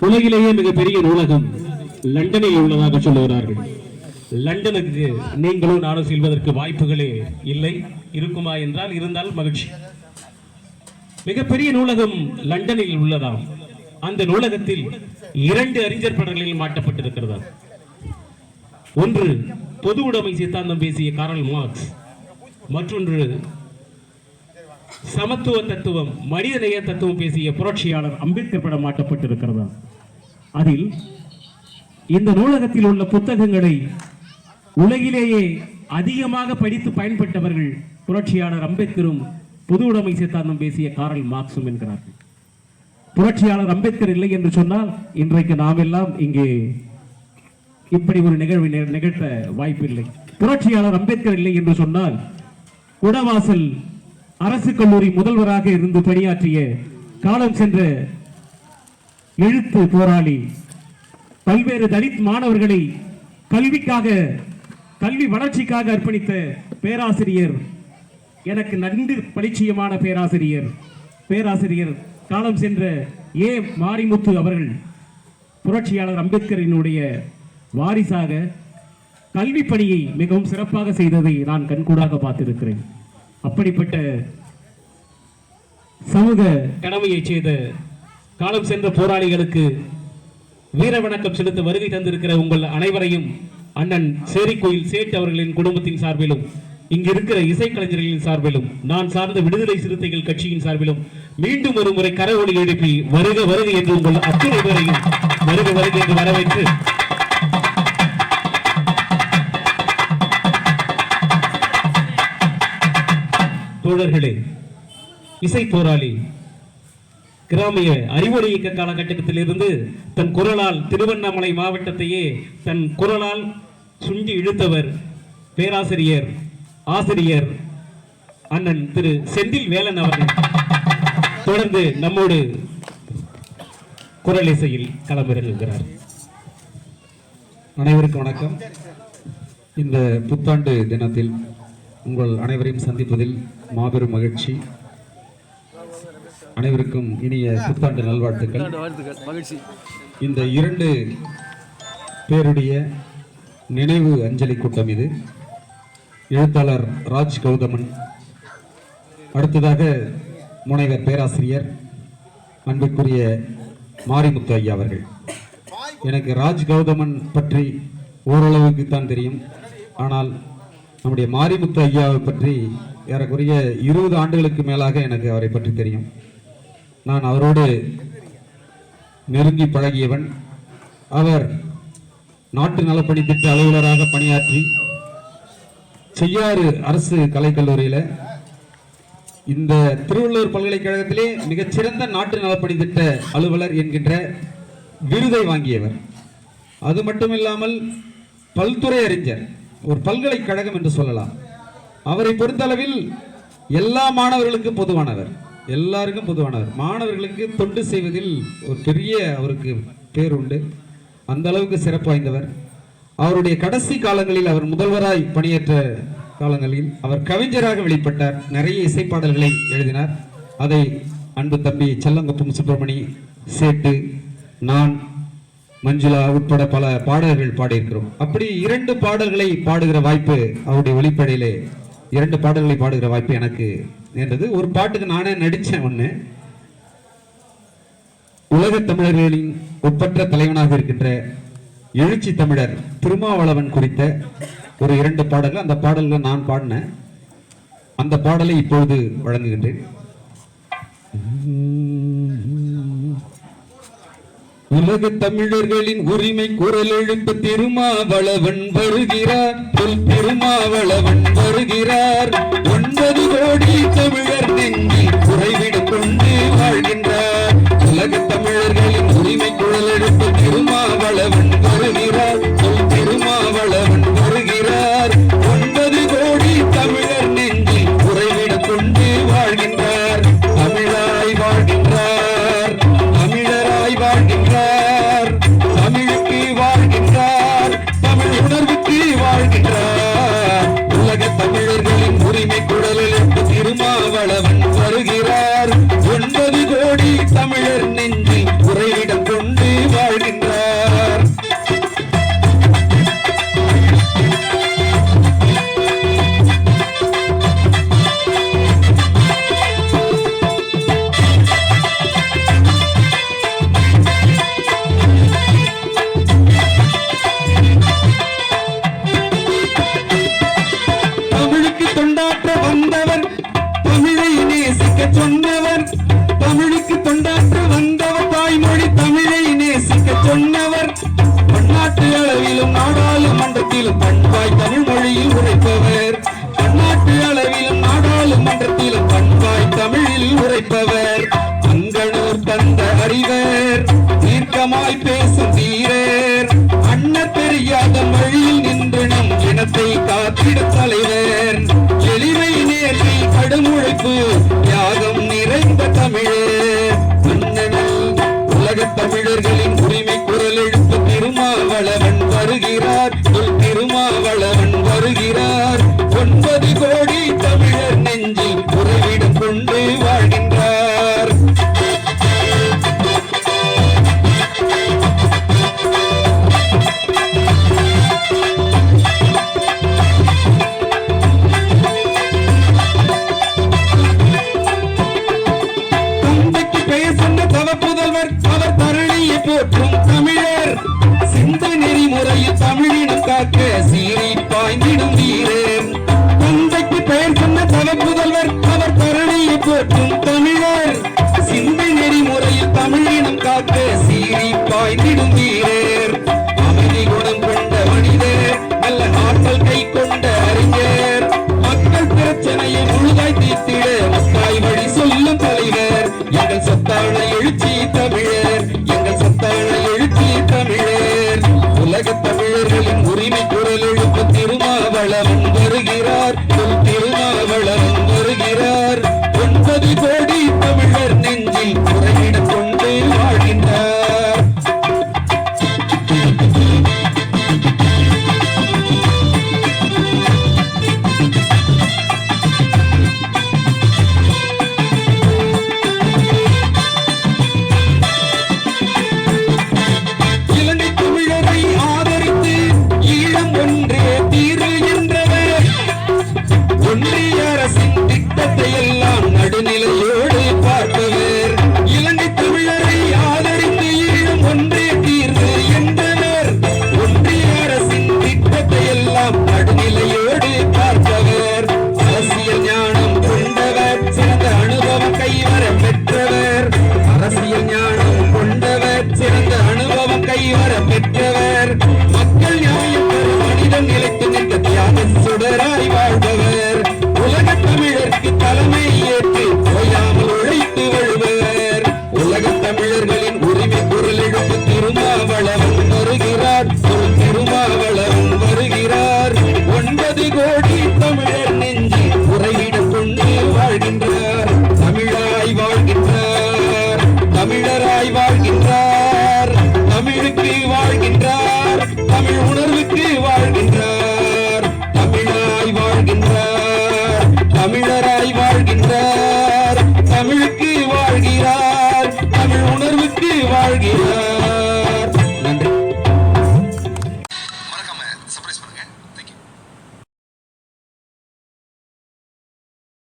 உலகிலேயே மிகப்பெரிய நூலகம் லண்டனில் உள்ளதாக சொல்லுகிறார்கள். லண்டனுக்கு நீங்களும் நானும் செல்வதற்கு வாய்ப்புகளே இல்லை. இருக்குமா என்றால் இருந்தால் மகிழ்ச்சி. மிகப்பெரிய நூலகம் லண்டனில் உள்ளதாம். அந்த நூலகத்தில் இரண்டு அறிஞர் படங்களில் மாட்டப்பட்டிருக்கிறதா ஒன்று பொது உடைமை சித்தாந்தம் பேசிய காரல் மார்க்ஸ். மற்றொன்று சமத்துவ தத்துவம் மனிதநேய தத்துவம் பேசிய புரட்சியாளர் அம்பேத்கர் படம் மாட்டப்பட்டிருக்கிறதா அதில் இந்த நூலகத்தில் உள்ள புத்தகங்களை உலகிலேயே அதிகமாக படித்து பயன்பட்டவர்கள் புரட்சியாளர் அம்பேத்கரும் பொது உடைமை சித்தாந்தம் பேசிய காரல் மார்க்சும் என்கிறார்கள். புரட்சியாளர் அம்பேத்கர் இல்லை என்று சொன்னால் இன்றைக்கு நாம் எல்லாம் இங்கே இப்படி ஒரு நிகழ்வை நி- நிகழ்த்த வாய்ப்பில்லை. புரட்சியாளர் அம்பேத்கர் இல்லை என்று சொன்னால் குடவாசல் அரசு கல்லூரி முதல்வராக இருந்து பணியாற்றிய காலம் சென்ற எழுத்து போராளி பல்வேறு தலித் மாணவர்களை கல்விக்காக கல்வி வளர்ச்சிக்காக அர்ப்பணித்த பேராசிரியர் எனக்கு நன்கு பரிச்சயமான பேராசிரியர் பேராசிரியர் காலம் சென்ற ஏ மாரிமுத்து அவர்கள் புரட்சியாளர் அம்பேத்கரினுடைய வாரிசாக கல்வி பணியை மிகவும் சிறப்பாக செய்ததை நான் கண்கூடாக பார்த்திருக்கிறேன். அப்படிப்பட்ட சமூக கடமையை செய்த காலம் சென்ற போராளிகளுக்கு வீர வணக்கம் செலுத்த வருகை தந்திருக்கிற உங்கள் அனைவரையும் அண்ணன் சேரிக்கோயில் சேட் அவர்களின் குடும்பத்தின் சார்பிலும் இங்கு இருக்கிற இசைக்கலைஞர்களின் சார்பிலும் நான் சார்ந்த விடுதலை சிறுத்தைகள் கட்சியின் சார்பிலும் மீண்டும் ஒரு முறை கரவொலி எழுப்பி வருக வருக என்று உங்கள் அத்தனை பேரையும் வருக வருக என்று வரவேற்று தோழர்களே இசை போராளி கிராமிய அறிவொளி இயக்க காலகட்டத்திலிருந்து தன் குரலால் திருவண்ணாமலை மாவட்டத்தையே தன் குரலால் சுண்டி இழுத்தவர் பேராசிரியர் ஆசிரியர் அண்ணன் திரு செந்தில் வேலன் அவர்கள். தொடர்ந்து நம்மோடு குரல் இசையில் களமிறங்குகிறார். அனைவருக்கும் வணக்கம். இந்த புத்தாண்டு தினத்தில் உங்கள் அனைவரையும் சந்திப்பதில் மாபெரும் மகிழ்ச்சி. அனைவருக்கும் இனிய புத்தாண்டு நல்வாழ்த்துக்கள். மகிழ்ச்சி இந்த இரண்டு பேருடைய நினைவு அஞ்சலி கூட்டம் இது. எழுத்தாளர் ராஜ் கௌதமன் அடுத்ததாக முனைவர் பேராசிரியர் அன்புக்குரிய மாரிமுத்து ஐயா அவர்கள். எனக்கு ராஜ் கௌதமன் பற்றி ஓரளவுக்கு தான் தெரியும். ஆனால் நம்முடைய மாரிமுத்து ஐயாவை பற்றி ஏறக்குறைய இருபது ஆண்டுகளுக்கு மேலாக எனக்கு அவரை பற்றி தெரியும். நான் அவரோடு நெருங்கி பழகியவன். அவர் நாட்டு நலப்பணி திட்ட அலுவலராக பணியாற்றி செய்யாறு அரசு கலைக்கல்லூரியில் இந்த திருவள்ளூர் பல்கலைக்கழகத்திலே மிகச்சிறந்த நாட்டு நலப்பணி திட்ட அலுவலர் என்கின்ற விருதை வாங்கியவர். அது மட்டும் இல்லாமல் பல்துறை அறிஞர். ஒரு பல்கலைக்கழகம் என்று சொல்லலாம். அவரை பொறுத்தளவில் எல்லா மாணவர்களுக்கும் பொதுவானவர். எல்லாருக்கும் பொதுவானவர். மாணவர்களுக்கு தொண்டு செய்வதில் ஒரு பெரிய அவருக்கு பேர் உண்டு. அந்த அளவுக்கு சிறப்பு வாய்ந்தவர். அவருடைய கடைசி காலங்களில் அவர் முதல்வராய் பணியேற்ற காலங்களில் அவர் கவிஞராக வெளிப்பட்டார். நிறைய இசைப்பாடல்களை எழுதினார். அதை அன்பு தம்பி செல்லங்குப்பம் சுப்பிரமணி சேட்டு நான் மஞ்சுளா உட்பட பல பாடல்கள் பாடியிருக்கிறோம். அப்படி இரண்டு பாடல்களை பாடுகிற வாய்ப்பு அவருடைய ஒளிப்படையிலே இரண்டு பாடல்களை பாடுகிற வாய்ப்பு எனக்கு நேர்ந்தது. ஒரு பாட்டுக்கு நானே நடித்தேன் ஒன்று உலகத் தமிழர்களின் ஒப்பற்ற தலைவனாக இருக்கின்ற எழுச்சி தமிழர் திருமாவளவன் குறித்த ஒரு இரண்டு பாடல்கள். அந்த பாடல்கள் நான் பாடினேன். அந்த பாடலை இப்பொழுது வழங்குகின்றேன். உலக தமிழர்களின் உரிமை குரல் எழுப்பு திருமாவளவன் வருகிறார். திருமாவளவன் வருகிறார். ஒன்பது கோடி தமிழர் நெஞ்சில் குறைவிடம் கொண்டு அரங்கில் பண்பாய் தமிழ் மொழியில் உரைப்பவர். பன்னாட்டு அளவில் நாடாளுமன்றத்தில் பண்பாய் தமிழில் உரைப்பவர். அங்கனூர் தந்த அறிவர் தீர்க்கமாய் பேசும் வீரர். அண்ண தெரியாத மொழியில் நின்று நம் இனத்தை காத்திட தலைவர். எளிமை நேர்மை கடும் உழைப்பு யாகம் நிறைந்த தமிழர். உலகத் தமிழர்களின் கொடி தமிழர். சிந்தை நெறிமுறையில் தமிழினம் காக்க சீரி பாய்ந்திடும் வீரர். அமைதி குணம் கொண்ட மனிதர் நல்ல ஆற்றல் கை கொண்ட அறிஞர். மக்கள் பிரச்சனையை முழுதாய் தீர்த்திட முத்தாய் வழி சொல்லும் தலைவர். எங்கள் சத்தான எழுச்சி தமிழர் எங்கள் சத்தான எழுச்சி தமிழர். உலகத்தை